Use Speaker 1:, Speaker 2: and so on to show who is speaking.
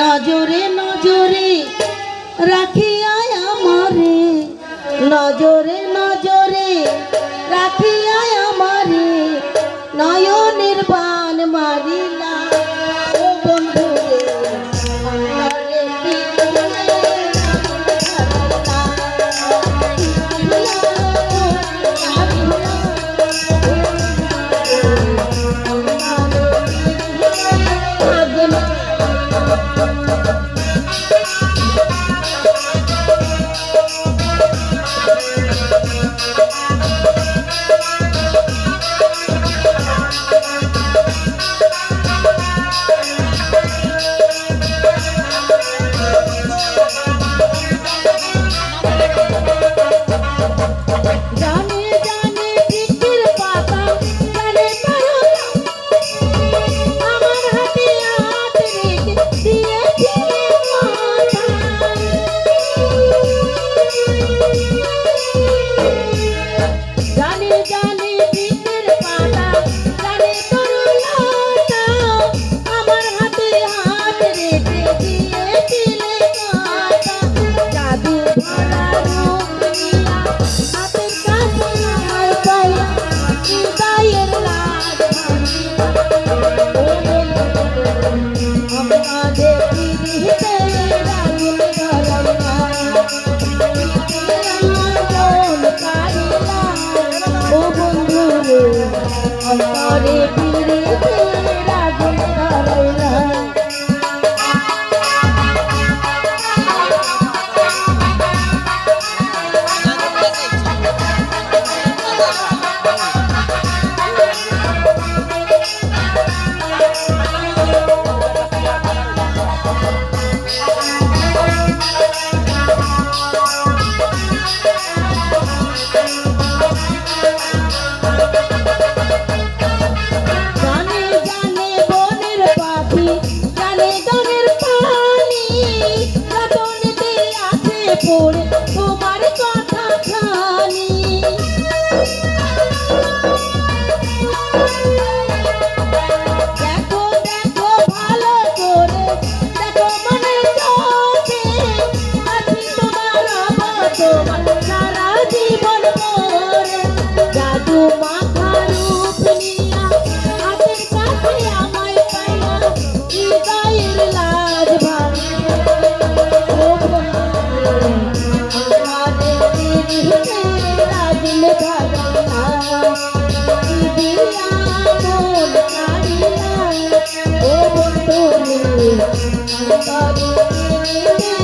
Speaker 1: নজরে নজরে রাখিয়া আমারে নজরে Oh, জলে গানের পানি রতন আছে পড়ে। Thank you.